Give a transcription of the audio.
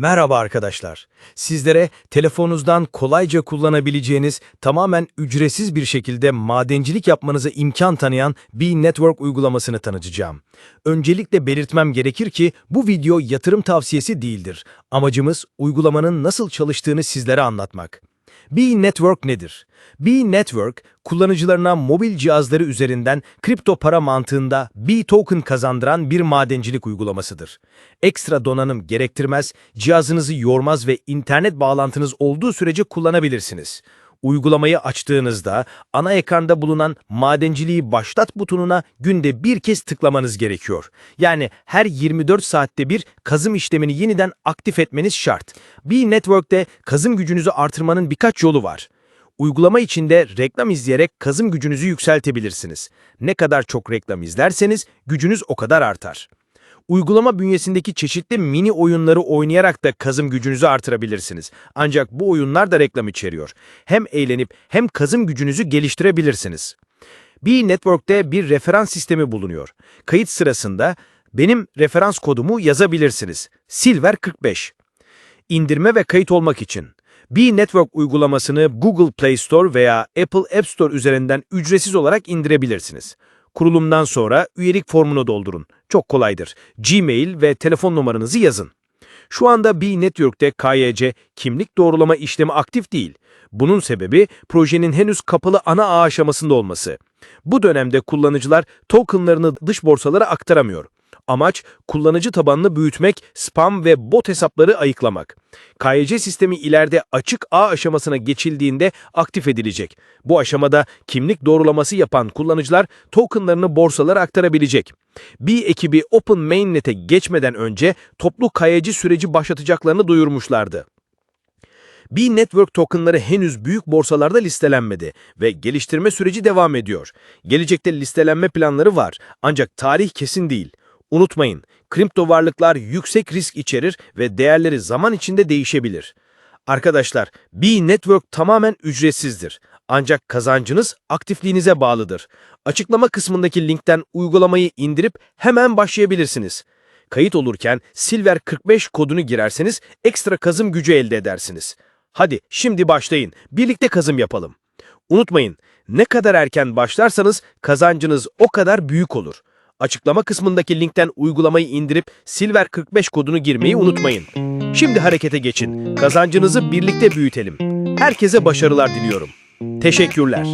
Merhaba arkadaşlar. Sizlere telefonunuzdan kolayca kullanabileceğiniz, tamamen ücretsiz bir şekilde madencilik yapmanıza imkan tanıyan bir network uygulamasını tanıtacağım. Öncelikle belirtmem gerekir ki bu video yatırım tavsiyesi değildir. Amacımız uygulamanın nasıl çalıştığını sizlere anlatmak. B-Network nedir? B-Network, kullanıcılarına mobil cihazları üzerinden kripto para mantığında B-Token kazandıran bir madencilik uygulamasıdır. Ekstra donanım gerektirmez, cihazınızı yormaz ve internet bağlantınız olduğu sürece kullanabilirsiniz. Uygulamayı açtığınızda ana ekranda bulunan madenciliği başlat butonuna günde bir kez tıklamanız gerekiyor. Yani her 24 saatte bir kazım işlemini yeniden aktif etmeniz şart. Bir network'te kazım gücünüzü artırmanın birkaç yolu var. Uygulama içinde reklam izleyerek kazım gücünüzü yükseltebilirsiniz. Ne kadar çok reklam izlerseniz gücünüz o kadar artar. Uygulama bünyesindeki çeşitli mini oyunları oynayarak da kazım gücünüzü artırabilirsiniz. Ancak bu oyunlar da reklam içeriyor. Hem eğlenip hem kazım gücünüzü geliştirebilirsiniz. Bir network'te bir referans sistemi bulunuyor. Kayıt sırasında benim referans kodumu yazabilirsiniz. Silver 45. İndirme ve kayıt olmak için B-Network uygulamasını Google Play Store veya Apple App Store üzerinden ücretsiz olarak indirebilirsiniz. Kurulumdan sonra üyelik formunu doldurun. Çok kolaydır. Gmail ve telefon numaranızı yazın. Şu anda B-Network'te KYC kimlik doğrulama işlemi aktif değil. Bunun sebebi projenin henüz kapalı ana ağ aşamasında olması. Bu dönemde kullanıcılar tokenlarını dış borsalara aktaramıyor. Amaç kullanıcı tabanını büyütmek, spam ve bot hesapları ayıklamak. KYC sistemi ileride açık ağ aşamasına geçildiğinde aktif edilecek. Bu aşamada kimlik doğrulaması yapan kullanıcılar tokenlarını borsalara aktarabilecek. Bir ekibi Open Mainnet'e geçmeden önce toplu KYC süreci başlatacaklarını duyurmuşlardı. Bir network tokenları henüz büyük borsalarda listelenmedi ve geliştirme süreci devam ediyor. Gelecekte listelenme planları var ancak tarih kesin değil. Unutmayın, kripto varlıklar yüksek risk içerir ve değerleri zaman içinde değişebilir. Arkadaşlar, bir network tamamen ücretsizdir. Ancak kazancınız aktifliğinize bağlıdır. Açıklama kısmındaki linkten uygulamayı indirip hemen başlayabilirsiniz. Kayıt olurken Silver 45 kodunu girerseniz ekstra kazım gücü elde edersiniz. Hadi şimdi başlayın, birlikte kazım yapalım. Unutmayın, ne kadar erken başlarsanız kazancınız o kadar büyük olur. Açıklama kısmındaki linkten uygulamayı indirip Silver 45 kodunu girmeyi unutmayın. Şimdi harekete geçin. Kazancınızı birlikte büyütelim. Herkese başarılar diliyorum. Teşekkürler.